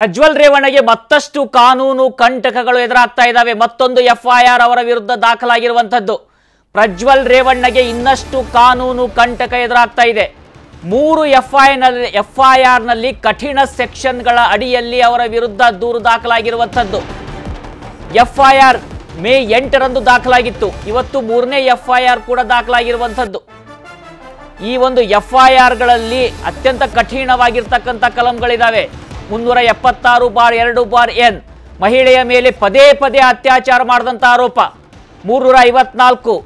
ಪ್ರಜ್ವಲ್ ರೇವಣ್ಣಗೆ ಮತ್ತಷ್ಟು ಕಾನೂನು ಕಂಟಕಗಳು ಎದುರಾಗ್ತಾ ಇದ್ದಾವೆ. ಮತ್ತೊಂದು ಎಫ್ಐಆರ್ ಅವರ ವಿರುದ್ಧ ದಾಖಲಾಗಿರುವಂಥದ್ದು. ಪ್ರಜ್ವಲ್ ರೇವಣ್ಣಗೆ ಇನ್ನಷ್ಟು ಕಾನೂನು ಕಂಟಕ ಎದುರಾಗ್ತಾ ಇದೆ. ಮೂರು ಎಫ್ಐನಲ್ಲಿ ಎಫ್ಐಆರ್ನಲ್ಲಿ ಕಠಿಣ ಸೆಕ್ಷನ್ಗಳ ಅಡಿಯಲ್ಲಿ ಅವರ ವಿರುದ್ಧ ದೂರು ದಾಖಲಾಗಿರುವಂಥದ್ದು. ಎಫ್ಐಆರ್ ಮೇ ಎಂಟರಂದು ದಾಖಲಾಗಿತ್ತು. ಇವತ್ತು ಮೂರನೇ ಎಫ್ಐಆರ್ ಕೂಡ ದಾಖಲಾಗಿರುವಂಥದ್ದು. ಈ ಒಂದು ಎಫ್ಐಆರ್ಗಳಲ್ಲಿ ಅತ್ಯಂತ ಕಠಿಣವಾಗಿರ್ತಕ್ಕಂಥ ಕಲಂಗಳಿದ್ದಾವೆ ಮುನ್ನೂರ ಎಪ್ಪತ್ತಾರು ಬಾರ್ ಎರಡು ಬಾರ್ ಎನ್. ಮಹಿಳೆಯ ಮೇಲೆ ಪದೇ ಪದೇ ಅತ್ಯಾಚಾರ ಮಾಡಿದಂಥ ಆರೋಪ. ಮೂರ್ನೂರ ಐವತ್ನಾಲ್ಕು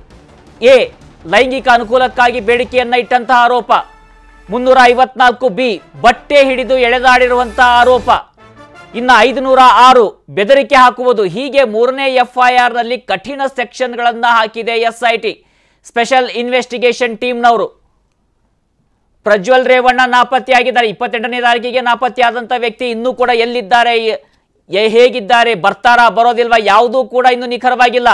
ಎ. ಲೈಂಗಿಕ ಅನುಕೂಲಕ್ಕಾಗಿ ಬೇಡಿಕೆಯನ್ನು ಇಟ್ಟಂತಹ ಆರೋಪ. ಮುನ್ನೂರ ಐವತ್ನಾಲ್ಕು ಬಿ. ಬಟ್ಟೆ ಹಿಡಿದು ಎಳೆದಾಡಿರುವಂತಹ ಆರೋಪ. ಇನ್ನು ಐದುನೂರ ಆರು ಬೆದರಿಕೆ ಹಾಕುವುದು ಹೀಗೆ ಮೂರನೇ ಎಫ್ಐಆರ್ನಲ್ಲಿ ಕಠಿಣ ಸೆಕ್ಷನ್ಗಳನ್ನು ಹಾಕಿದೆ ಎಸ್ಐಟಿ. ಸ್ಪೆಷಲ್ ಇನ್ವೆಸ್ಟಿಗೇಷನ್ ಟೀಮ್ನವರು. ಪ್ರಜ್ವಲ್ ರೇವಣ್ಣ ನಾಪತ್ತೆಯಾಗಿದ್ದಾರೆ. ಇಪ್ಪತ್ತೆಂಟನೇ ತಾರೀಕಿಗೆ ನಾಪತ್ತೆಯಾದಂಥ ವ್ಯಕ್ತಿ ಇನ್ನೂ ಕೂಡ ಎಲ್ಲಿದ್ದಾರೆ? ಹೇಗಿದ್ದಾರೆ? ಬರ್ತಾರಾ? ಬರೋದಿಲ್ವಾ? ಯಾವುದೂ ಕೂಡ ಇನ್ನೂ ನಿಖರವಾಗಿಲ್ಲ.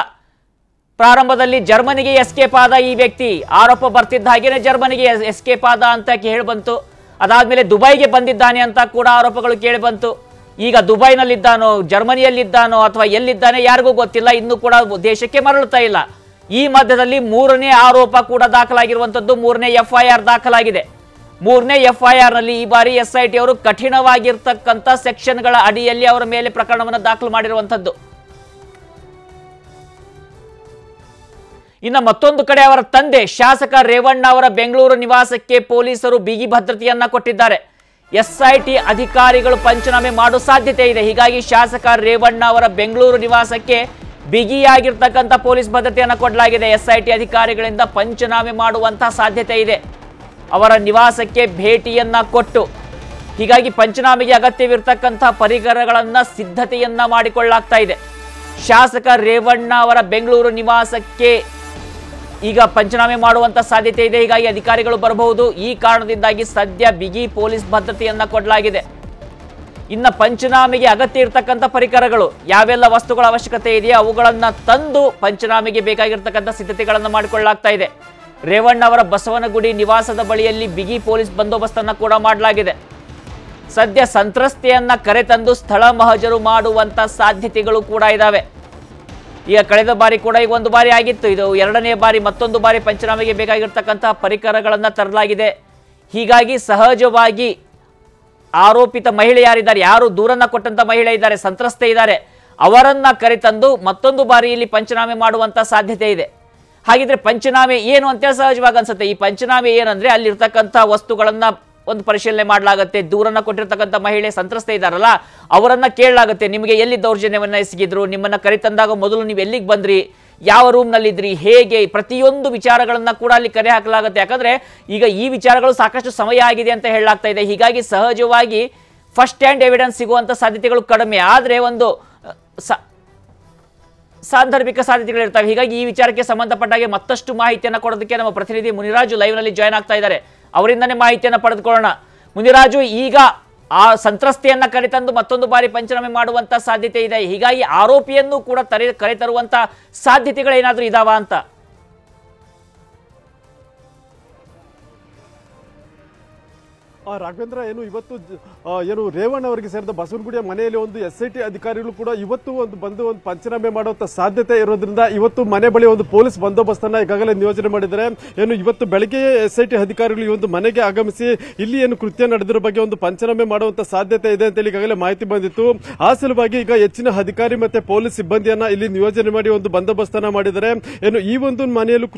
ಪ್ರಾರಂಭದಲ್ಲಿ ಜರ್ಮನಿಗೆ ಎಸ್ಕೇಪ್ ಆದ ಈ ವ್ಯಕ್ತಿ. ಆರೋಪ ಬರ್ತಿದ್ದ ಹಾಗೇನೆ ಜರ್ಮನಿಗೆ ಎಸ್ಕೇಪ್ ಆದ ಅಂತ ಕೇಳಿ ಬಂತು. ಅದಾದ್ಮೇಲೆ ದುಬೈಗೆ ಬಂದಿದ್ದಾನೆ ಅಂತ ಕೂಡ ಆರೋಪಗಳು ಕೇಳಿ ಬಂತು. ಈಗ ದುಬೈನಲ್ಲಿದ್ದಾನೋ, ಜರ್ಮನಿಯಲ್ಲಿದ್ದಾನೋ ಅಥವಾ ಎಲ್ಲಿದ್ದಾನೆ ಯಾರಿಗೂ ಗೊತ್ತಿಲ್ಲ. ಇನ್ನೂ ಕೂಡ ದೇಶಕ್ಕೆ ಮರಳುತ್ತಾ ಇಲ್ಲ. ಈ ಮಧ್ಯದಲ್ಲಿ ಮೂರನೇ ಆರೋಪ ಕೂಡ ದಾಖಲಾಗಿರುವಂಥದ್ದು ಮೂರನೇ ಎಫ್ಐಆರ್ ದಾಖಲಾಗಿದೆ. ಮೂರನೇ ಎಫ್ಐಆರ್ನಲ್ಲಿ ಈ ಬಾರಿ ಎಸ್ ಐ ಟಿ ಅವರು ಕಠಿಣವಾಗಿರ್ತಕ್ಕಂಥ ಸೆಕ್ಷನ್ಗಳ ಅಡಿಯಲ್ಲಿ ಅವರ ಮೇಲೆ ಪ್ರಕರಣವನ್ನು ದಾಖಲು ಮಾಡಿರುವಂಥದ್ದು. ಇನ್ನು ಮತ್ತೊಂದು ಕಡೆ ಅವರ ತಂದೆ ಶಾಸಕ ರೇವಣ್ಣ ಅವರ ಬೆಂಗಳೂರು ನಿವಾಸಕ್ಕೆ ಪೊಲೀಸರು ಬಿಗಿ ಭದ್ರತೆಯನ್ನ ಕೊಟ್ಟಿದ್ದಾರೆ. ಎಸ್ಐಟಿ ಅಧಿಕಾರಿಗಳು ಪಂಚನಾಮೆ ಮಾಡುವ ಸಾಧ್ಯತೆ ಇದೆ. ಹೀಗಾಗಿ ಶಾಸಕ ರೇವಣ್ಣ ಅವರ ಬೆಂಗಳೂರು ನಿವಾಸಕ್ಕೆ ಬಿಗಿಯಾಗಿರ್ತಕ್ಕಂಥ ಪೊಲೀಸ್ ಭದ್ರತೆಯನ್ನು ಕೊಡಲಾಗಿದೆ. ಎಸ್ಐಟಿ ಅಧಿಕಾರಿಗಳಿಂದ ಪಂಚನಾಮೆ ಮಾಡುವಂತಹ ಸಾಧ್ಯತೆ ಇದೆ. ಅವರ ನಿವಾಸಕ್ಕೆ ಭೇಟಿಯನ್ನ ಕೊಟ್ಟು ಹೀಗಾಗಿ ಪಂಚನಾಮೆಗೆ ಅಗತ್ಯವಿರ್ತಕ್ಕಂಥ ಪರಿಕರಗಳನ್ನ ಸಿದ್ಧತೆಯನ್ನ ಮಾಡಿಕೊಳ್ಳಲಾಗ್ತಾ ಇದೆ. ಶಾಸಕ ರೇವಣ್ಣ ಅವರ ಬೆಂಗಳೂರು ನಿವಾಸಕ್ಕೆ ಈಗ ಪಂಚನಾಮೆ ಮಾಡುವಂತ ಸಾಧ್ಯತೆ ಇದೆ. ಹೀಗಾಗಿ ಅಧಿಕಾರಿಗಳು ಬರಬಹುದು. ಈ ಕಾರಣದಿಂದಾಗಿ ಸದ್ಯ ಬಿಗಿ ಪೊಲೀಸ್ ಭದ್ರತೆಯನ್ನ ಕೊಡಲಾಗಿದೆ. ಇನ್ನ ಪಂಚನಾಮೆಗೆ ಅಗತ್ಯ ಇರತಕ್ಕಂಥ ಪರಿಕರಗಳು, ಯಾವೆಲ್ಲ ವಸ್ತುಗಳ ಅವಶ್ಯಕತೆ ಇದೆಯೋ ಅವುಗಳನ್ನು ತಂದು ಪಂಚನಾಮೆಗೆ ಬೇಕಾಗಿರ್ತಕ್ಕಂಥ ಸಿದ್ಧತೆಗಳನ್ನು ಮಾಡಿಕೊಳ್ಳಲಾಗ್ತಾ ಇದೆ. ರೇವಣ್ಣ ಅವರ ಬಸವನಗುಡಿ ನಿವಾಸದ ಬಳಿಯಲ್ಲಿ ಬಿಗಿ ಪೊಲೀಸ್ ಬಂದೋಬಸ್ತನ್ನು ಕೂಡ ಮಾಡಲಾಗಿದೆ. ಸದ್ಯ ಸಂತ್ರಸ್ತೆಯನ್ನ ಕರೆತಂದು ಸ್ಥಳ ಮಹಜರು ಮಾಡುವಂತ ಸಾಧ್ಯತೆಗಳು ಕೂಡ ಇದ್ದಾವೆ ಈಗ ಕಳೆದ ಬಾರಿ ಕೂಡ ಈಗ ಒಂದು ಬಾರಿ ಆಗಿತ್ತು. ಇದು ಎರಡನೇ ಬಾರಿ, ಮತ್ತೊಂದು ಬಾರಿ ಪಂಚನಾಮೆಗೆ ಬೇಕಾಗಿರ್ತಕ್ಕಂತಹ ಪರಿಕರಗಳನ್ನು ತರಲಾಗಿದೆ. ಹೀಗಾಗಿ ಸಹಜವಾಗಿ ಆರೋಪಿತ ಮಹಿಳೆ ಯಾರಿದ್ದಾರೆ, ಯಾರು ದೂರನ್ನ ಕೊಟ್ಟಂತ ಮಹಿಳೆ ಇದ್ದಾರೆ, ಸಂತ್ರಸ್ತೆ ಇದ್ದಾರೆ, ಅವರನ್ನ ಕರೆತಂದು ಮತ್ತೊಂದು ಬಾರಿ ಇಲ್ಲಿ ಪಂಚನಾಮೆ ಮಾಡುವಂತ ಸಾಧ್ಯತೆ ಇದೆ. ಹಾಗಿದ್ರೆ ಪಂಚನಾಮೆ ಏನು ಅಂತೇಳಿ ಸಹಜವಾಗಿ ಅನ್ಸುತ್ತೆ. ಈ ಪಂಚನಾಮೆ ಏನಂದ್ರೆ ಅಲ್ಲಿರ್ತಕ್ಕಂಥ ವಸ್ತುಗಳನ್ನ ಒಂದು ಪರಿಶೀಲನೆ ಮಾಡಲಾಗುತ್ತೆ. ದೂರನ್ನ ಕೊಟ್ಟಿರ್ತಕ್ಕಂಥ ಮಹಿಳೆ ಸಂತ್ರಸ್ತೆ ಇದ್ದಾರಲ್ಲ, ಅವರನ್ನ ಕೇಳಲಾಗುತ್ತೆ. ನಿಮಗೆ ಎಲ್ಲಿ ದೌರ್ಜನ್ಯವನ್ನ ಎಸಗಿದ್ರು, ನಿಮ್ಮನ್ನ ಕರೆತಂದಾಗ ಮೊದಲು ನೀವು ಎಲ್ಲಿಗೆ ಬಂದ್ರಿ, ಯಾವ ರೂಮ್ನಲ್ಲಿದ್ರಿ, ಹೇಗೆ, ಪ್ರತಿಯೊಂದು ವಿಚಾರಗಳನ್ನ ಕೂಡ ಅಲ್ಲಿ ಕರೆ ಹಾಕಲಾಗುತ್ತೆ. ಯಾಕಂದ್ರೆ ಈಗ ಈ ವಿಚಾರಗಳು ಸಾಕಷ್ಟು ಸಮಯ ಆಗಿದೆ ಅಂತ ಹೇಳಲಾಗ್ತಾ ಇದೆ. ಹೀಗಾಗಿ ಸಹಜವಾಗಿ ಫಸ್ಟ್ ಹ್ಯಾಂಡ್ ಎವಿಡೆನ್ಸ್ ಸಿಗುವಂತ ಸಾಧ್ಯತೆಗಳು ಕಡಿಮೆ. ಆದರೆ ಒಂದು ಸಾಂದರ್ಭಿಕ ಸಾಧ್ಯತೆಗಳಿರ್ತವೆ ಹೀಗಾಗಿ ಈ ವಿಚಾರಕ್ಕೆ ಸಂಬಂಧಪಟ್ಟ ಹಾಗೆ ಮತ್ತಷ್ಟು ಮಾಹಿತಿಯನ್ನು ಕೊಡೋದಕ್ಕೆ ನಮ್ಮ ಪ್ರತಿನಿಧಿ ಮುನಿರಾಜು ಲೈವ್ನಲ್ಲಿ ಜಾಯ್ನ್ ಆಗ್ತಾ ಇದ್ದಾರೆ. ಅವರಿಂದನೇ ಮಾಹಿತಿಯನ್ನು ಪಡೆದುಕೊಳ್ಳೋಣ. ಮುನಿರಾಜು, ಈಗ ಆ ಸಂತ್ರಸ್ತೆಯನ್ನ ಕರೆತಂದು ಮತ್ತೊಂದು ಬಾರಿ ಪಂಚನಾಮೆ ಮಾಡುವಂತ ಸಾಧ್ಯತೆ ಇದೆ. ಹೀಗಾಗಿ ಆರೋಪಿಯನ್ನು ಕೂಡ ತರೆ ಕರೆತರುವಂತ ಸಾಧ್ಯತೆಗಳೇನಾದರೂ ಇದಾವ ಅಂತ? ರಾಘವೇಂದ್ರ ಏನು ಇವತ್ತು ಏನು ರೇವಣ್ಣ ಅವರಿಗೆ ಸೇರಿದ ಬಸವನಗುಡಿಯ ಮನೆಯಲ್ಲಿ ಒಂದು ಎಸ್ ಐ ಟಿ ಅಧಿಕಾರಿಗಳು ಕೂಡ ಇವತ್ತು ಒಂದು ಬಂದು ಒಂದು ಪಂಚನಾಮೆ ಮಾಡುವಂತ ಸಾಧ್ಯತೆ ಇರೋದ್ರಿಂದ ಇವತ್ತು ಮನೆ ಬಳಿ ಒಂದು ಪೊಲೀಸ್ ಬಂದೋಬಸ್ತನ್ನ ಈಗಾಗಲೇ ನಿಯೋಜನೆ ಮಾಡಿದ್ದಾರೆ. ಏನು ಇವತ್ತು ಬೆಳಗ್ಗೆ ಎಸ್ ಐ ಟಿ ಅಧಿಕಾರಿಗಳು ಈ ಒಂದು ಮನೆಗೆ ಆಗಮಿಸಿ ಇಲ್ಲಿ ಏನು ಕೃತ್ಯ ನಡೆದಿರೋ ಬಗ್ಗೆ ಒಂದು ಪಂಚನಾಮೆ ಮಾಡುವಂತ ಸಾಧ್ಯತೆ ಇದೆ ಅಂತ ಈಗಾಗಲೇ ಮಾಹಿತಿ ಬಂದಿತ್ತು. ಆ ಸಲುವಾಗಿ ಈಗ ಹೆಚ್ಚಿನ ಅಧಿಕಾರಿ ಮತ್ತೆ ಪೊಲೀಸ್ ಸಿಬ್ಬಂದಿಯನ್ನ ಇಲ್ಲಿ ನಿಯೋಜನೆ ಮಾಡಿ ಒಂದು ಬಂದೋಬಸ್ತನ ಮಾಡಿದ್ದಾರೆ. ಏನು ಈ ಒಂದು ಮನೆಯಲ್ಲೂ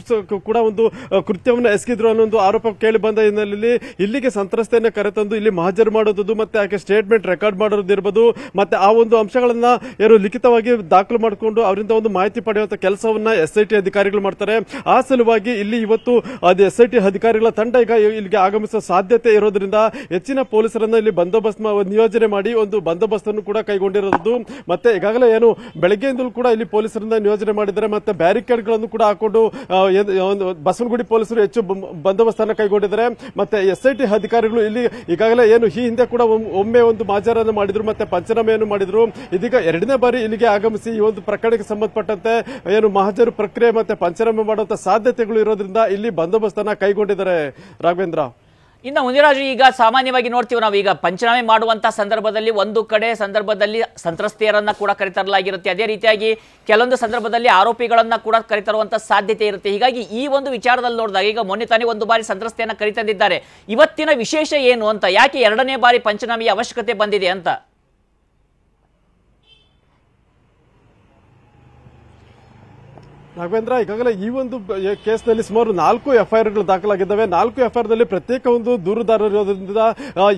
ಕೂಡ ಒಂದು ಆ, ಕೃತ್ಯವನ್ನು ಎಸಗಿದ್ರು ಅನ್ನೋ ಒಂದು ಆರೋಪ ಕೇಳಿ ಬಂದ ಹಿನ್ನೆಲೆಯಲ್ಲಿ ಇಲ್ಲಿಗೆ ಸಂತ್ರಸ್ತೆಯನ್ನ ಕರೆತಂದು ಇಲ್ಲಿ ಮಹಾಜರು ಮಾಡೋದು ಮತ್ತೆ ಆಕೆ ಸ್ಟೇಟ್ಮೆಂಟ್ ರೆಕಾರ್ಡ್ ಮಾಡೋದಿರ್ಬೋದು ಮತ್ತೆ ಆ ಒಂದು ಅಂಶಗಳನ್ನ ಏನು ಲಿಖಿತವಾಗಿ ದಾಖಲು ಮಾಡಿಕೊಂಡು ಅವರಿಂದ ಒಂದು ಮಾಹಿತಿ ಪಡೆಯುವಂತ ಕೆಲಸವನ್ನ ಎಸ್ ಐ ಟಿ ಅಧಿಕಾರಿಗಳು ಮಾಡ್ತಾರೆ. ಆ ಸಲುವಾಗಿ ಇಲ್ಲಿ ಇವತ್ತು ಅದು ಎಸ್ ಐ ಟಿ ಅಧಿಕಾರಿಗಳ ತಂಡ ಈಗ ಇಲ್ಲಿಗೆ ಆಗಮಿಸುವ ಸಾಧ್ಯತೆ ಇರೋದ್ರಿಂದ ಹೆಚ್ಚಿನ ಪೊಲೀಸರನ್ನ ಇಲ್ಲಿ ಬಂದೋಬಸ್ತ್ ನಿಯೋಜನೆ ಮಾಡಿ ಒಂದು ಬಂದೋಬಸ್ತ್ ಅನ್ನು ಕೂಡ ಕೈಗೊಂಡಿರೋದು. ಮತ್ತೆ ಈಗಾಗಲೇ ಏನು ಬೆಳಗ್ಗೆಯಿಂದಲೂ ಕೂಡ ಇಲ್ಲಿ ಪೊಲೀಸರಿಂದ ನಿಯೋಜನೆ ಮಾಡಿದ್ದಾರೆ, ಮತ್ತೆ ಬ್ಯಾರಿಕೇಡ್ಗಳನ್ನು ಕೂಡ ಹಾಕೊಂಡು ಬಸವನಗುಡಿ ಪೊಲೀಸರು ಹೆಚ್ಚು ಬಂದೋಬಸ್ತ್ ಬಂದೋಬಸ್ತನ್ನ ಕೈಗೊಂಡಿದ್ದಾರೆ. ಮತ್ತೆ ಎಸ್ ಐ ಟಿ ಅಧಿಕಾರಿಗಳು ಇಲ್ಲಿ ಈಗಾಗಲೇ ಏನು ಈ ಹಿಂದೆ ಕೂಡ ಒಮ್- ಒಮ್ಮೆ ಒಂದು ಮಾಜಾರನ್ನು ಮಾಡಿದ್ರು, ಮತ್ತೆ ಪಂಚನಾಮೆಯನ್ನು ಮಾಡಿದ್ರು. ಇದೀಗ ಎರಡನೇ ಬಾರಿ ಇಲ್ಲಿಗೆ ಆಗಮಿಸಿ ಈ ಒಂದು ಪ್ರಕರಣಕ್ಕೆ ಸಂಬಂಧಪಟ್ಟಂತೆ ಏನು ಮಹಾಜರು ಪ್ರಕ್ರಿಯೆ ಮತ್ತೆ ಪಂಚನಾಮೆ ಮಾಡುವಂತ ಸಾಧ್ಯತೆಗಳು ಇರೋದ್ರಿಂದ ಇಲ್ಲಿ ಬಂದೋಬಸ್ತನ್ನ ಕೈಗೊಂಡಿದ್ದಾರೆ ರಾಘವೇಂದ್ರ. ಇನ್ನು ಮುನಿರಾಜು ಈಗ ಸಾಮಾನ್ಯವಾಗಿ ನೋಡ್ತೀವಿ ನಾವು. ಈಗ ಪಂಚನಾಮೆ ಮಾಡುವಂತ ಸಂದರ್ಭದಲ್ಲಿ ಒಂದು ಕಡೆ ಸಂದರ್ಭದಲ್ಲಿ ಸಂತ್ರಸ್ತೆಯರನ್ನ ಕೂಡ ಕರೆತರಲಾಗಿರುತ್ತೆ. ಅದೇ ರೀತಿಯಾಗಿ ಕೆಲವೊಂದು ಸಂದರ್ಭದಲ್ಲಿ ಆರೋಪಿಗಳನ್ನ ಕೂಡ ಕರೆತರುವಂತಹ ಸಾಧ್ಯತೆ ಇರುತ್ತೆ. ಹೀಗಾಗಿ ಈ ಒಂದು ವಿಚಾರದಲ್ಲಿ ನೋಡಿದಾಗ ಈಗ ಮೊನ್ನೆ ತಾನೇ ಒಂದು ಬಾರಿ ಸಂತ್ರಸ್ತೆಯನ್ನ ಕರೆತಂದಿದ್ದಾರೆ. ಇವತ್ತಿನ ವಿಶೇಷ ಏನು ಅಂತ, ಯಾಕೆ ಎರಡನೇ ಬಾರಿ ಪಂಚನಾಮೆಯ ಅವಶ್ಯಕತೆ ಬಂದಿದೆ ಅಂತ? ರಾಘವೇಂದ್ರ ಈಗಾಗಲೇ ಈ ಒಂದು ಕೇಸ್ನಲ್ಲಿ ಸುಮಾರು ನಾಲ್ಕು ಎಫ್ಐಆರ್ಗಳು ದಾಖಲಾಗಿದ್ದಾವೆ. ನಾಲ್ಕು ಎಫ್ಐಆರ್ನಲ್ಲಿ ಪ್ರತ್ಯೇಕ ಒಂದು ದೂರುದಾರರು ಇರೋದ್ರಿಂದ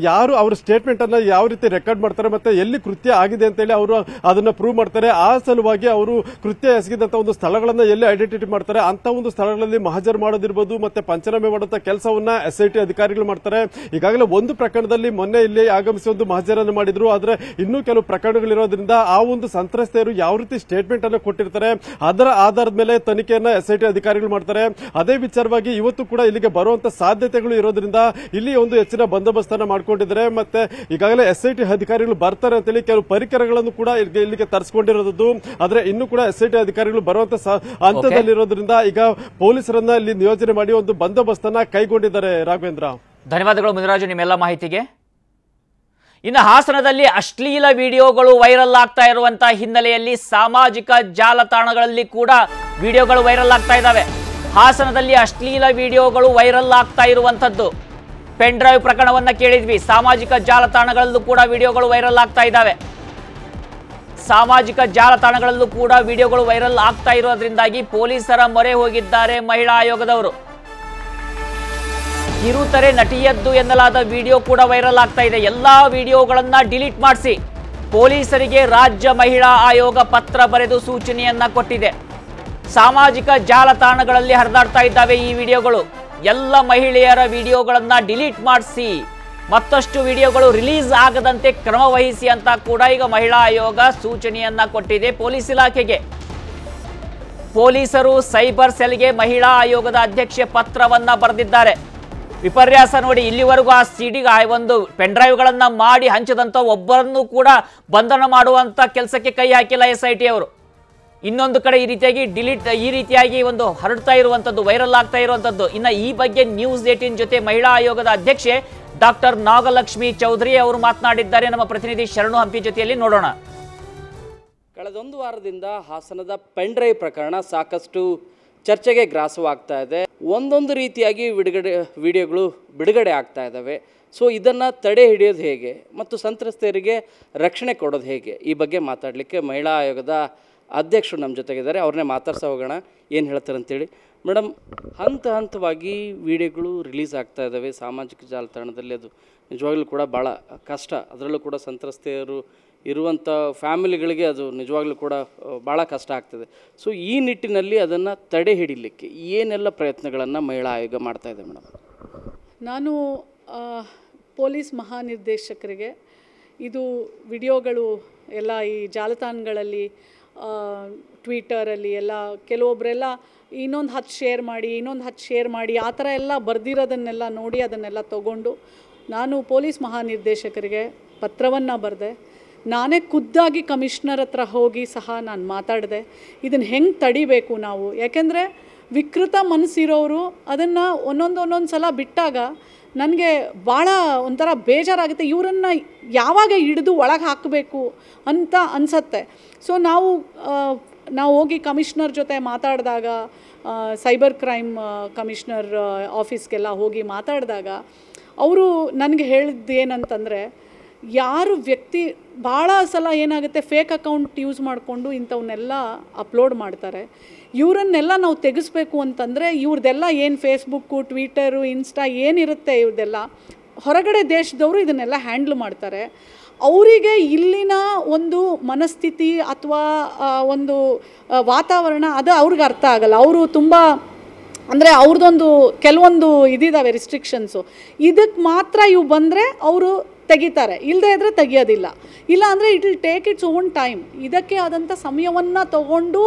ಯಾರು ಅವರ ಸ್ಟೇಟ್ಮೆಂಟ್ ಅನ್ನ ಯಾವ ರೀತಿ ರೆಕಾರ್ಡ್ ಮಾಡ್ತಾರೆ ಮತ್ತೆ ಎಲ್ಲಿ ಕೃತ್ಯ ಆಗಿದೆ ಅಂತೇಳಿ ಅವರು ಅದನ್ನ ಪ್ರೂವ್ ಮಾಡ್ತಾರೆ. ಆ ಸಲುವಾಗಿ ಅವರು ಕೃತ್ಯ ಎಸಗಿದಂತ ಒಂದು ಸ್ಥಳಗಳನ್ನ ಎಲ್ಲಿ ಐಡೆಂಟಿಟಿ ಮಾಡ್ತಾರೆ, ಅಂತ ಒಂದು ಸ್ಥಳಗಳಲ್ಲಿ ಮಹಜರ್ ಮಾಡೋದಿರ್ಬೋದು, ಮತ್ತೆ ಪಂಚನಾಮೆ ಮಾಡುವಂತ ಕೆಲಸವನ್ನ ಟಿ ಅಧಿಕಾರಿಗಳು ಮಾಡ್ತಾರೆ. ಈಗಾಗಲೇ ಒಂದು ಪ್ರಕರಣದಲ್ಲಿ ಮೊನ್ನೆ ಇಲ್ಲಿ ಆಗಮಿಸಿ ಒಂದು ಮಹಜರನ್ನು ಮಾಡಿದ್ರು. ಆದ್ರೆ ಇನ್ನೂ ಕೆಲವು ಪ್ರಕರಣಗಳಿರೋದ್ರಿಂದ ಆ ಒಂದು ಸಂತ್ರಸ್ತೆಯರು ಯಾವ ರೀತಿ ಸ್ಟೇಟ್ಮೆಂಟ್ ಅನ್ನು ಕೊಟ್ಟಿರ್ತಾರೆ, ಅದರ ಆಧಾರದ ಮೇಲೆ ತನಿಖೆಯನ್ನ ಎಸ್ ಐ ಟಿ ಅಧಿಕಾರಿಗಳು ಮಾಡ್ತಾರೆ. ಅದೇ ವಿಚಾರವಾಗಿ ಇವತ್ತು ಕೂಡ ಇಲ್ಲಿಗೆ ಬರುವಂತ ಸಾಧ್ಯತೆಗಳು ಇರೋದ್ರಿಂದ ಇಲ್ಲಿ ಒಂದು ಹೆಚ್ಚಿನ ಬಂದೋಬಸ್ತನ್ನ ಮಾಡ್ಕೊಂಡಿದ್ದಾರೆ. ಮತ್ತೆ ಈಗಾಗಲೇ ಎಸ್ ಐ ಟಿ ಅಧಿಕಾರಿಗಳು ಬರ್ತಾರೆ ಅಂತೇಳಿ ಕೆಲವು ಪರಿಕರಗಳನ್ನು ಕೂಡ ಇಲ್ಲಿಗೆ ತರಿಸಿಕೊಂಡಿರೋದು ಆದ್ರೆ ಇನ್ನು ಕೂಡ ಎಸ್ ಐ ಟಿ ಅಧಿಕಾರಿಗಳು ಬರುವಂತ ಹಂತದಲ್ಲಿರೋದ್ರಿಂದ ಈಗ ಪೊಲೀಸರನ್ನ ಇಲ್ಲಿ ನಿಯೋಜನೆ ಮಾಡಿ ಒಂದು ಬಂದೋಬಸ್ತನ್ನ ಕೈಗೊಂಡಿದ್ದಾರೆ ರಾಘವೇಂದ್ರ. ಧನ್ಯವಾದಗಳು ಮುನಿರಾಜು ನಿಮ್ಮೆಲ್ಲ ಮಾಹಿತಿಗೆ. ಇನ್ನು ಹಾಸನದಲ್ಲಿ ಅಶ್ಲೀಲ ವಿಡಿಯೋಗಳು ವೈರಲ್ ಆಗ್ತಾ ಇರುವಂತಹ ಹಿನ್ನೆಲೆಯಲ್ಲಿ ಸಾಮಾಜಿಕ ಜಾಲತಾಣಗಳಲ್ಲಿ ಕೂಡ ವಿಡಿಯೋಗಳು ವೈರಲ್ ಆಗ್ತಾ ಇದ್ದಾವೆ. ಹಾಸನದಲ್ಲಿ ಅಶ್ಲೀಲ ವಿಡಿಯೋಗಳು ವೈರಲ್ ಆಗ್ತಾ ಇರುವಂಥದ್ದು. ಪೆನ್ ಡ್ರೈವ್ ಪ್ರಕರಣವನ್ನು ಕೇಳಿದ್ವಿ. ಸಾಮಾಜಿಕ ಜಾಲತಾಣಗಳಲ್ಲೂ ಕೂಡ ವಿಡಿಯೋಗಳು ವೈರಲ್ ಆಗ್ತಾ ಇದ್ದಾವೆ. ಸಾಮಾಜಿಕ ಜಾಲತಾಣಗಳಲ್ಲೂ ಕೂಡ ವಿಡಿಯೋಗಳು ವೈರಲ್ ಆಗ್ತಾ ಇರೋದ್ರಿಂದಾಗಿ ಪೊಲೀಸರ ಮೊರೆ ಹೋಗಿದ್ದಾರೆ ಮಹಿಳಾ ಆಯೋಗದವರು. ಕಿರುತೆರೆ ನಟಿಯದ್ದು ಎನ್ನಲಾದ ವಿಡಿಯೋ ಕೂಡ ವೈರಲ್ ಆಗ್ತಾ ಇದೆ. ಎಲ್ಲ ವಿಡಿಯೋಗಳನ್ನು ಡಿಲೀಟ್ ಮಾಡಿಸಿ. ಪೊಲೀಸರಿಗೆ ರಾಜ್ಯ ಮಹಿಳಾ ಆಯೋಗ ಪತ್ರ ಬರೆದು ಸೂಚನೆಯನ್ನ ಕೊಟ್ಟಿದೆ. ಸಾಮಾಜಿಕ ಜಾಲತಾಣಗಳಲ್ಲಿ ಹರಿದಾಡ್ತಾ ಇದ್ದಾವೆ ಈ ವಿಡಿಯೋಗಳು. ಎಲ್ಲ ಮಹಿಳೆಯರ ವಿಡಿಯೋಗಳನ್ನು ಡಿಲೀಟ್ ಮಾಡಿಸಿ. ಮತ್ತಷ್ಟು ವಿಡಿಯೋಗಳು ರಿಲೀಸ್ ಆಗದಂತೆ ಕ್ರಮ ವಹಿಸಿ ಅಂತ ಕೂಡ ಈಗ ಮಹಿಳಾ ಆಯೋಗ ಸೂಚನೆಯನ್ನ ಕೊಟ್ಟಿದೆ ಪೊಲೀಸ್ ಇಲಾಖೆಗೆ. ಪೊಲೀಸರು ಸೈಬರ್ ಸೆಲ್ಗೆ ಮಹಿಳಾ ಆಯೋಗದ ಅಧ್ಯಕ್ಷೆ ಪತ್ರವನ್ನ ಬರೆದಿದ್ದಾರೆ. ವಿಪರ್ಯಾಸ ನೋಡಿ ಇಲ್ಲಿವರೆಗೂ ಆ ಸಿಡಿ ಒಂದು ಪೆನ್ ಡ್ರೈವ್ಗಳನ್ನ ಮಾಡಿ ಹಂಚದಂತ ಒಬ್ಬರನ್ನು ಕೂಡ ಬಂಧನ ಮಾಡುವಂತ ಕೆಲಸಕ್ಕೆ ಕೈ ಹಾಕಿಲ್ಲ ಎಸ್ ಅವರು ಇನ್ನೊಂದು ಕಡೆ ಈ ರೀತಿಯಾಗಿ ಡಿಲೀಟ್ ಈ ರೀತಿಯಾಗಿ ಒಂದು ಹರಡ್ತಾ ಇರುವಂತದ್ದು ವೈರಲ್ ಆಗ್ತಾ ಇರುವಂತದ್ದು. ಇನ್ನ ಈ ಬಗ್ಗೆ ನ್ಯೂಸ್ ಏಟಿನ್ ಜೊತೆ ಮಹಿಳಾ ಆಯೋಗದ ಅಧ್ಯಕ್ಷೆ ಡಾಕ್ಟರ್ ನಾಗಲಕ್ಷ್ಮಿ ಚೌಧರಿ ಅವರು ಮಾತನಾಡಿದ್ದಾರೆ. ನಮ್ಮ ಪ್ರತಿನಿಧಿ ಶರಣು ಹಂಪಿ ಜೊತೆಯಲ್ಲಿ ನೋಡೋಣ. ಕಳೆದೊಂದು ವಾರದಿಂದ ಹಾಸನದ ಪೆನ್ ಡ್ರೈವ್ ಪ್ರಕರಣ ಸಾಕಷ್ಟು ಚರ್ಚೆಗೆ ಗ್ರಾಸವಾಗ್ತಾ ಇದೆ. ಒಂದೊಂದು ರೀತಿಯಾಗಿ ಬಿಡುಗಡೆ ವಿಡಿಯೋಗಳು ಬಿಡುಗಡೆ ಆಗ್ತಾ ಇದ್ದಾವೆ ಸೊ ಇದನ್ನು ತಡೆ ಹಿಡಿಯೋದು ಹೇಗೆ? ಮತ್ತು ಸಂತ್ರಸ್ತೆಯರಿಗೆ ರಕ್ಷಣೆ ಕೊಡೋದು ಹೇಗೆ? ಈ ಬಗ್ಗೆ ಮಾತಾಡಲಿಕ್ಕೆ ಮಹಿಳಾ ಆಯೋಗದ ಅಧ್ಯಕ್ಷರು ನಮ್ಮ ಜೊತೆಗಿದ್ದಾರೆ, ಅವ್ರನ್ನೇ ಮಾತಾಡ್ಸ ಹೋಗೋಣ, ಏನು ಹೇಳ್ತಾರೆ ಅಂತೇಳಿ. ಮೇಡಮ್ ಹಂತ ಹಂತವಾಗಿ ವಿಡಿಯೋಗಳು ರಿಲೀಸ್ ಆಗ್ತಾ ಇದ್ದಾವೆ, ಸಾಮಾಜಿಕ ಜಾಲತಾಣದಲ್ಲಿ ಅದು ನಿಜವಾಗ್ಲೂ ಕೂಡ ಭಾಳ ಕಷ್ಟ. ಅದರಲ್ಲೂ ಕೂಡ ಸಂತ್ರಸ್ತೆಯರು ಇರುವಂಥ ಫ್ಯಾಮಿಲಿಗಳಿಗೆ ಅದು ನಿಜವಾಗ್ಲೂ ಕೂಡ ಭಾಳ ಕಷ್ಟ ಆಗ್ತದೆ. ಸೊ, ಈ ನಿಟ್ಟಿನಲ್ಲಿ ಅದನ್ನು ತಡೆ ಹಿಡಿಲಿಕ್ಕೆ ಏನೆಲ್ಲ ಪ್ರಯತ್ನಗಳನ್ನು ಮಹಿಳಾ ಆಯೋಗ ಮಾಡ್ತಾ ಇದೆ ಮೇಡಮ್ ನಾನು ಪೊಲೀಸ್ ಮಹಾನಿರ್ದೇಶಕರಿಗೆ ಇದು ವಿಡಿಯೋಗಳು ಎಲ್ಲ ಈ ಜಾಲತಾಣಗಳಲ್ಲಿ ಟ್ವಿಟರಲ್ಲಿ ಎಲ್ಲ ಕೆಲವೊಬ್ಬರೆಲ್ಲ ಇನ್ನೊಂದು ಹತ್ತು ಶೇರ್ ಮಾಡಿ, ಇನ್ನೊಂದು ಹತ್ತು ಶೇರ್ ಮಾಡಿ, ಆ ಥರ ಎಲ್ಲ ಬರ್ದಿರೋದನ್ನೆಲ್ಲ ನೋಡಿ ಅದನ್ನೆಲ್ಲ ತಗೊಂಡು ನಾನು ಪೊಲೀಸ್ ಮಹಾನಿರ್ದೇಶಕರಿಗೆ ಪತ್ರವನ್ನು ಬರೆದೆ. ನಾನೇ ಖುದ್ದಾಗಿ ಕಮಿಷ್ನರ್ ಹತ್ರ ಹೋಗಿ ಸಹ ನಾನು ಮಾತಾಡಿದೆ. ಇದನ್ನು ಹೆಂಗೆ ತಡಿಬೇಕು ನಾವು? ಯಾಕೆಂದರೆ ವಿಕೃತ ಮನಸ್ಸಿರೋರು ಅದನ್ನು ಒಂದೊಂದು ಒಂದೊಂದು ಸಲ ಬಿಟ್ಟಾಗ ನನಗೆ ಭಾಳ ಒಂಥರ ಬೇಜಾರಾಗುತ್ತೆ, ಇವರನ್ನು ಯಾವಾಗ ಹಿಡಿದು ಒಳಗೆ ಹಾಕಬೇಕು ಅಂತ ಅನಿಸತ್ತೆ. ಸೊ ನಾವು ನಾವು ಹೋಗಿ ಕಮಿಷ್ನರ್ ಜೊತೆ ಮಾತಾಡಿದಾಗ ಸೈಬರ್ ಕ್ರೈಮ್ ಕಮಿಷ್ನರ್ ಆಫೀಸ್ಗೆಲ್ಲ ಹೋಗಿ ಮಾತಾಡಿದಾಗ, ಅವರು ನನಗೆ ಹೇಳಿದ್ದು ಏನಂತಂದರೆ ಯಾರು ವ್ಯಕ್ತಿ, ಭಾಳ ಸಲ ಏನಾಗುತ್ತೆ ಫೇಕ್ ಅಕೌಂಟ್ ಯೂಸ್ ಮಾಡಿಕೊಂಡು ಇಂಥವನ್ನೆಲ್ಲ ಅಪ್ಲೋಡ್ ಮಾಡ್ತಾರೆ. ಇವರನ್ನೆಲ್ಲ ನಾವು ತೆಗೆಸ್ಬೇಕು ಅಂತಂದರೆ ಇವ್ರದ್ದೆಲ್ಲ ಏನು ಫೇಸ್ಬುಕ್ಕು ಟ್ವಿಟರು ಇನ್ಸ್ಟಾ ಏನಿರುತ್ತೆ ಇವ್ರದ್ದೆಲ್ಲ ಹೊರಗಡೆ ದೇಶದವರು ಇದನ್ನೆಲ್ಲ ಹ್ಯಾಂಡ್ಲ್ ಮಾಡ್ತಾರೆ. ಅವರಿಗೆ ಇಲ್ಲಿನ ಒಂದು ಮನಸ್ಥಿತಿ ಅಥವಾ ಒಂದು ವಾತಾವರಣ ಅದು ಅವ್ರಿಗೆ ಅರ್ಥ ಆಗಲ್ಲ. ಅವರು ತುಂಬ, ಅಂದರೆ ಅವ್ರದ್ದೊಂದು ಕೆಲವೊಂದು ಇದಿದ್ದಾವೆ ರಿಸ್ಟ್ರಿಕ್ಷನ್ಸು ಇದಕ್ಕೆ ಮಾತ್ರ ಇವು ಬಂದರೆ ಅವರು ತೆಗಿತಾರೆ. ಇಲ್ಲದೇ ಇದ್ದರೆ ತೆಗಿಯೋದಿಲ್ಲ. ಇಲ್ಲ ಅಂದರೆ it will take its own time ಇದಕ್ಕೆ ಆದಂಥ ಸಮಯವನ್ನು ತಗೊಂಡು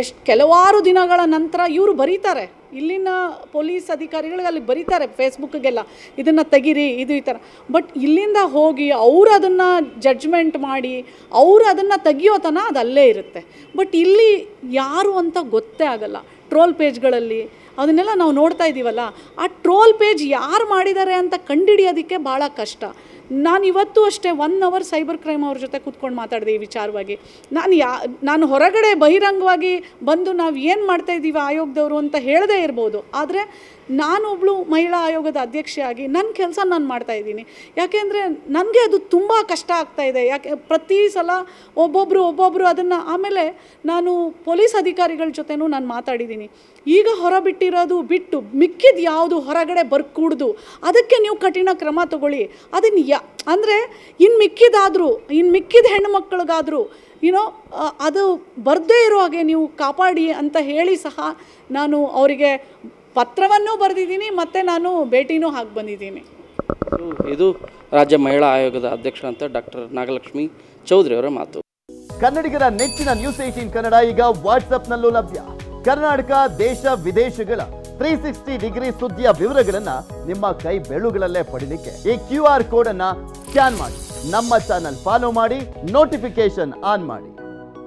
ಎಷ್ಟು ಕೆಲವಾರು ದಿನಗಳ ನಂತರ ಇವರು ಬರೀತಾರೆ. ಇಲ್ಲಿನ ಪೊಲೀಸ್ ಅಧಿಕಾರಿಗಳಿಗೆ ಅಲ್ಲಿ ಬರೀತಾರೆ ಫೇಸ್ಬುಕ್ಗೆಲ್ಲ ಇದನ್ನು ತೆಗಿರಿ, ಇದು ಈ ಥರ ಬಟ್ ಇಲ್ಲಿಂದ ಹೋಗಿ ಅವರು ಅದನ್ನು ಜಡ್ಜ್ಮೆಂಟ್ ಮಾಡಿ, ಅವರು ಅದನ್ನು ತೆಗಿಯೋ ತನಕ ಅದು ಅಲ್ಲೇ ಇರುತ್ತೆ. ಬಟ್ ಇಲ್ಲಿ ಯಾರು ಅಂತ ಗೊತ್ತೇ ಆಗಲ್ಲ. ಟ್ರೋಲ್ ಪೇಜ್ಗಳಲ್ಲಿ ಅದನ್ನೆಲ್ಲ ನಾವು ನೋಡ್ತಾ ಇದ್ದೀವಲ್ಲ ಆ ಟ್ರೋಲ್ ಪೇಜ್ ಯಾರು ಮಾಡಿದ್ದಾರೆ ಅಂತ ಕಂಡುಹಿಡಿಯೋದಕ್ಕೆ ಭಾಳ ಕಷ್ಟ. ನಾನು ಇವತ್ತು ಅಷ್ಟೇ ಒನ್ ಅವರ್ ಸೈಬರ್ ಕ್ರೈಮ್ ಅವ್ರ ಜೊತೆ ಕೂತ್ಕೊಂಡು ಮಾತಾಡಿದೆ ಈ ವಿಚಾರವಾಗಿ. ನಾನು ಯಾ, ನಾನು ಹೊರಗಡೆ ಬಹಿರಂಗವಾಗಿ ಬಂದು ನಾವು ಏನು ಮಾಡ್ತಾ ಇದ್ದೀವಿ ಆಯೋಗದವರು ಅಂತ ಹೇಳದೇ ಇರ್ಬೋದು. ಆದರೆ ನಾನೊಬ್ಳು ಮಹಿಳಾ ಆಯೋಗದ ಅಧ್ಯಕ್ಷೆಯಾಗಿ ನನ್ನ ಕೆಲಸ ನಾನು ಮಾಡ್ತಾ ಇದ್ದೀನಿ. ಯಾಕೆಂದರೆ ನನಗೆ ಅದು ತುಂಬ ಕಷ್ಟ ಆಗ್ತಾ ಇದೆ. ಯಾಕೆ ಪ್ರತಿ ಸಲ ಒಬ್ಬೊಬ್ಬರು ಒಬ್ಬೊಬ್ಬರು ಅದನ್ನು ಆಮೇಲೆ ನಾನು ಪೊಲೀಸ್ ಅಧಿಕಾರಿಗಳ ಜೊತೆನೂ ನಾನು ಮಾತಾಡಿದ್ದೀನಿ. ಈಗ ಹೊರಬಿಟ್ಟಿರೋದು ಬಿಟ್ಟು ಮಿಕ್ಕಿದ ಯಾವುದು ಹೊರಗಡೆ ಬರ್ಕೂಡ್ದು. ಅದಕ್ಕೆ ನೀವು ಕಠಿಣ ಕ್ರಮ ತಗೊಳ್ಳಿ. ಅದನ್ನು ಯಾ ಅಂದರೆ ಇನ್ನು ಮಿಕ್ಕಿದಾದರೂ ಇನ್ನು ಮಿಕ್ಕಿದ ಹೆಣ್ಣು ಮಕ್ಕಳಿಗಾದರೂ ಏನೋ ಅದು ಬರದೇ ಇರೋ ಹಾಗೆ ನೀವು ಕಾಪಾಡಿ ಅಂತ ಹೇಳಿ ಸಹ ನಾನು ಅವರಿಗೆ ಪತ್ರವನ್ನೂ ಬರೆದಿದ್ದೀನಿ ಮತ್ತು ನಾನು ಭೇಟಿನೂ ಹಾಕಿ ಬಂದಿದ್ದೀನಿ. ಇದು ರಾಜ್ಯ ಮಹಿಳಾ ಆಯೋಗದ ಅಧ್ಯಕ್ಷರಂತ ಡಾಕ್ಟರ್ ನಾಗಲಕ್ಷ್ಮಿ ಚೌಧರಿ ಅವರ ಮಾತು. ಕನ್ನಡಿಗರ ನೆಚ್ಚಿನ ನ್ಯೂಸ್ ಏಟೀನ್ ಕನ್ನಡ ಈಗ ವಾಟ್ಸ್ಆಪ್ನಲ್ಲೂ ಲಭ್ಯ. ಕರ್ನಾಟಕ ದೇಶ ವಿದೇಶಗಳ ತ್ರೀ ಸಿಕ್ಸ್ಟಿ ಡಿಗ್ರಿ ಸುದ್ದಿಯ ವಿವರಗಳನ್ನ ನಿಮ್ಮ ಕೈ ಬೆಳುಗಳಲ್ಲೇ ಪಡೀಲಿಕ್ಕೆ ಈ ಕ್ಯೂ ಆರ್ ಕೋಡ್ ಅನ್ನ ಸ್ಕ್ಯಾನ್ ಮಾಡಿ. ನಮ್ಮ ಚಾನಲ್ ಫಾಲೋ ಮಾಡಿ ನೋಟಿಫಿಕೇಶನ್ ಆನ್ ಮಾಡಿ.